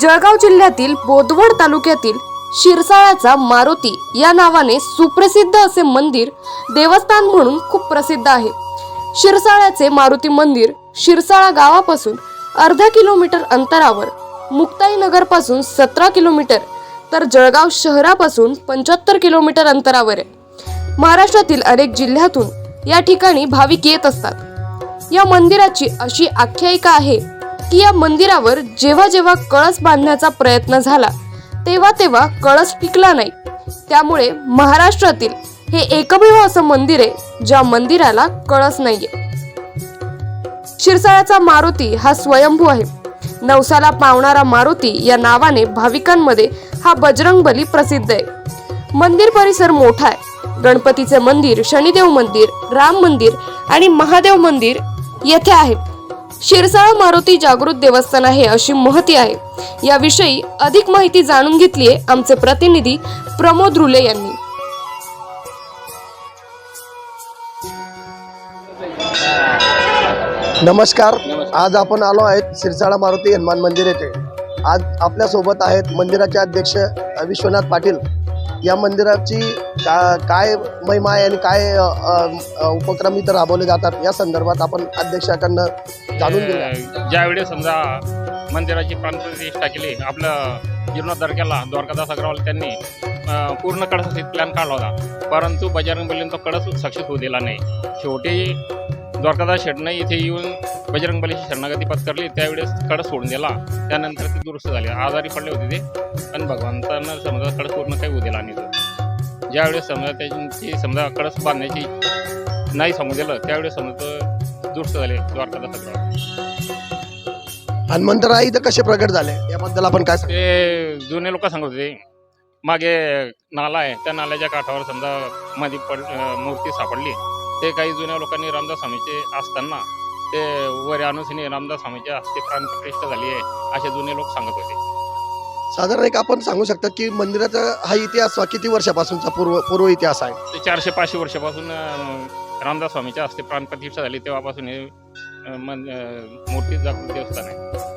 जळगाव जिल्ह्यातील बोदवड तालुक्यातील शिरसाळ्याचा मारुती या नावाने सुप्रसिद्ध असे मंदिर देवस्थान म्हणून खूप प्रसिद्ध आहे. शिरसाळ्याचे मारुती मंदिर शिरसाळा गावापासून अर्धा किलोमीटर अंतरावर मुक्ताईनगरपासून सतरा किलोमीटर तर जळगाव शहरापासून पंच्याहत्तर किलोमीटर अंतरावर आहे. महाराष्ट्रातील अनेक जिल्ह्यातून या ठिकाणी भाविक येत असतात. या मंदिराची अशी आख्यायिका आहे की या मंदिरावर जेव्हा जेव्हा कळस बांधण्याचा प्रयत्न झाला तेव्हा तेव्हा कळस टिकला नाही. त्यामुळे महाराष्ट्रातील हे एकमेव असं मंदिर आहे ज्या मंदिराला कळस नाहीये. शिरसाळ्याचा मारुती हा स्वयंभू आहे. नवसाला पावणारा मारुती या नावाने भाविकांमध्ये हा बजरंग बली प्रसिद्ध आहे. मंदिर परिसर मोठा आहे. गणपतीचे मंदिर शनिदेव मंदिर राम मंदिर आणि महादेव मंदिर येथे आहे. शिरसाळा मारुती जागृत देवस्थान आहे अशी महती आहे. याविषयी अधिक माहिती जाणून घेतली आहे आमचे प्रतिनिधी प्रमोद रुले यांनी. नमस्कार. आज आपण आलो आहेत सिरसाळा मारुती हनुमान मंदिर येथे. आज आपल्यासोबत आहेत मंदिराचे अध्यक्ष विश्वनाथ पाटील. या मंदिराची का काय महिमा आहे आणि काय उपक्रम इथं राबवले जातात या संदर्भात आपण अध्यक्षाकडनं जाणून घेऊया. ज्यावेळेस समजा मंदिराची प्राणप्रतिष्ठा केली आपलं जीर्णोद्धार केला द्वारकादास अग्रवाल त्यांनी पूर्ण कडस प्लॅन काढला होता. परंतु बजरंग बलीने तो कडस सक्सेस होऊ दिला नाही. शेवटी द्वारकादास शेटनं इथे येऊन बजरंग बलीची शरणागती पत्करली त्यावेळेस कडस सोडून दिला. त्यानंतर ते दुरुस्त झाले. आजारी पडले होते ते. पण भगवंतानं समजा कडस पूर्ण काही होऊ दिला नाही तो. ज्यावेळेस समजा त्यांची समजा कडस बांधण्याची नाही समजू दिलं त्यावेळेस समजा दुरुस्त झाले द्वारकादास हनुमंतराय इथं कसे प्रगट झाले? याबद्दल आपण काय सांगू? ते जुने लोक सांगत होते. मागे नाला आहे. त्या नाल्याच्या काठावर समजा मध्ये पड मूर्ती सापडली. ते काही जुन्या लोकांनी रामदास स्वामीचे असताना ते वर त्यांनी रामदास स्वामीच्या हस्ते प्राणप्रतिष्ठा झाली आहे असे जुने लोक सांगत होते. साधारण एक आपण सांगू शकता की मंदिराचा हा इतिहास किती वर्षापासूनचा पूर्व पूर्व इतिहास आहे? ते चारशे पाचशे वर्षापासून अं, रामदास स्वामीच्या हस्ते प्राणप्रतिष्ठा झाली तेव्हापासून हे अं, मन- अं, मूर्ती जागृत देवस्थान आहे.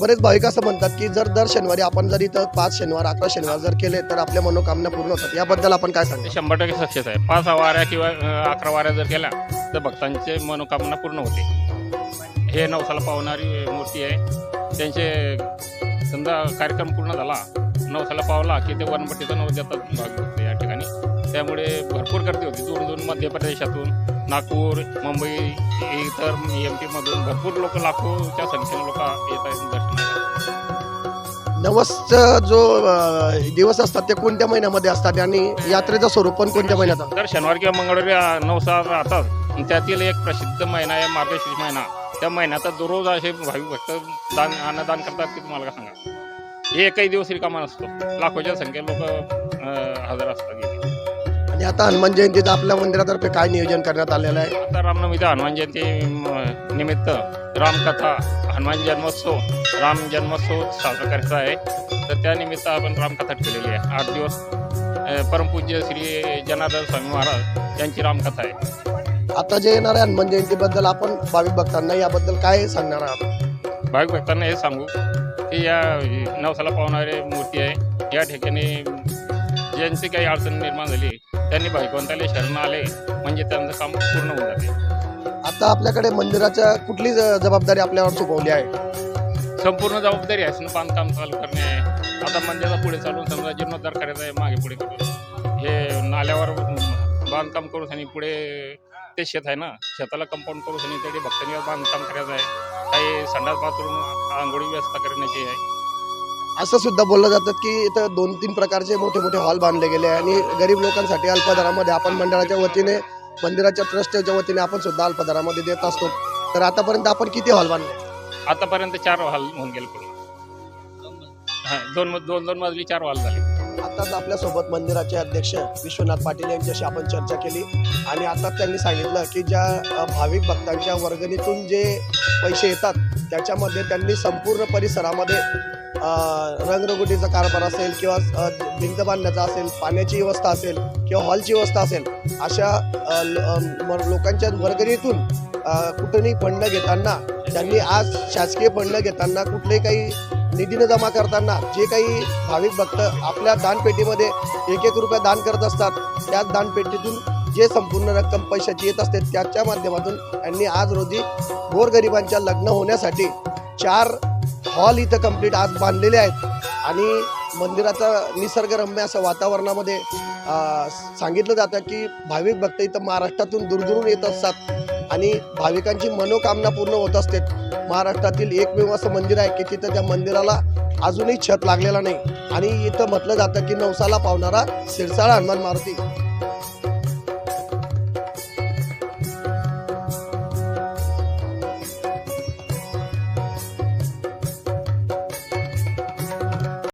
बरेच भाविक असं म्हणतात की जर दर शनिवारी आपण जर इथं पाच शनिवार अकरा शनिवार जर केले तर आपल्या मनोकामना पूर्ण होतात. याबद्दल आपण काय सांगतो शंभर टक्के सक्सेस आहे. पाच वाऱ्या किंवा अकरा वाऱ्या जर केल्या तर भक्तांचे मनोकामना पूर्ण होते. हे नवसाला पावणारी मूर्ती आहे. त्यांचे समजा कार्यक्रम पूर्ण झाला नवसाला पावला की ते वनपट्टीचा नवस देतात भाग या ठिकाणी. त्यामुळे भरपूर गर्दी होती. दूर दूर मध्य प्रदेशातून नागपूर मुंबई इतर एम पीमधून भरपूर लोक लाखोच्या संख्येने लोक येत आहेत दर्शनाला. नवसचा जो अ, दिवस असतात ते कोणत्या महिन्यामध्ये असतात? आणि यात्रेचं स्वरूप पण कोणत्या महिन्यात असतं? दर शनिवार किंवा मंगळवारी नवसा राहतात. आणि त्यातील एक प्रसिद्ध महिना आहे मार्गशीर्ष महिना. त्या महिन्यात दररोज असे भाविक भक्त दान अन्नदान करतात की तुम्हाला काय सांगा. एकही दिवस रिकामा नसतो. लाखोच्या संख्येत लोक हजर असतात. इथे. आणि आता हनुमान जयंतीचं आपल्या मंदिरातर्फे काय नियोजन करण्यात आलेलं आहे? आता रामनवमीचा हनुमान जयंती म, निमित्त रामकथा हनुमान जन्मोत्सव राम जन्मोत्सव साजरा करायचा आहे. तर त्या निमित्त आपण रामकथा ठेवलेली आहे. आठ दिवस अ, परमपूज्य श्री जनार्दन स्वामी महाराज यांची रामकथा आहे. आता जे येणार आहे हनुमान जयंतीबद्दल आपण भाविक भक्तांना याबद्दल काय सांगणार आहात? भाविक भक्तांना हे सांगू की या नवसाला पावणारी मूर्ती आहे. या ठिकाणी ज्यांची काही अडचण निर्माण झाली. त्यांनी भगवंताला शरण आले म्हणजे त्यांचं काम पूर्ण होऊन जाते. आता आपल्याकडे मंदिराच्या कुठली जबाबदारी आपल्यावर सोपवली आहे? संपूर्ण जबाबदारी आहे बांधकाम चालू करणे. आहे आता मंदिराला पुढे चालून समजा जीर्णोद्धार करायचा आहे मागे पुढे करून. हे नाल्यावर बांधकाम करून आणि पुढे ते शेत आहे ना शेताला कंपाऊंड करून आणि त्याचे भक्तांनी बांधकाम करायचं आहे. काही संडास बाथरूम आंघोळी व्यवस्था करण्याची आहे. असं सुद्धा बोललं जातं की इथं दोन तीन प्रकारचे मोठे मोठे हॉल बांधले गेले आणि गरीब लोकांसाठी अल्पदरामध्ये आपण मंडळाच्या वतीने मंदिराच्या ट्रस्टच्या वतीने आपण सुद्धा अल्पदरामध्ये देत असतो. तर आतापर्यंत आपण किती हॉल बांधले? आतापर्यंत चार हॉल होऊन गेले पूर्ण हा, दोन दोन दोन मजली चार हॉल झाले. आताच आपल्यासोबत मंदिराचे अध्यक्ष विश्वनाथ पाटील यांच्याशी आपण चर्चा केली. आणि आता त्यांनी सांगितलं की ज्या अ, भाविक भक्तांच्या वर्गणीतून जे पैसे येतात त्याच्यामध्ये त्यांनी संपूर्ण परिसरामध्ये अ, रंगरंगोटीचा कारभार असेल किंवा भिंत बांधण्याचा असेल पाण्याची व्यवस्था असेल किंवा हॉलची व्यवस्था असेल अशा ल- लोकांच्या वर्गणीतून अ, फंड घेताना त्यांनी आज शासकीय फंड घेताना कुठले काही निधीनं जमा करताना जे काही भाविक भक्त आपल्या दानपेटीमध्ये एक एक रुपया दान करत असतात त्याच दानपेटीतून जे संपूर्ण रक्कम पैशाची येत असते त्याच्या माध्यमातून यांनी आज रोजी गोरगरिबांच्या लग्न होण्यासाठी चार हॉल इथं कंप्लीट आज बांधलेले आहेत. आणि मंदिराचं निसर्गरम्य असं वातावरणामध्ये सांगितलं जातं की भाविक भक्त इथं महाराष्ट्रातून दूरदूरून येत असतात आणि भाविकांची मनोकामना पूर्ण होत असते. महाराष्ट्रातील एकमेव असं मंदिर आहे की तिथं त्या मंदिराला अजूनही छत लागलेला नाही. आणि इथं म्हटलं जातं की नवसाला पावणारा सिरसाळा हनुमान मारुती.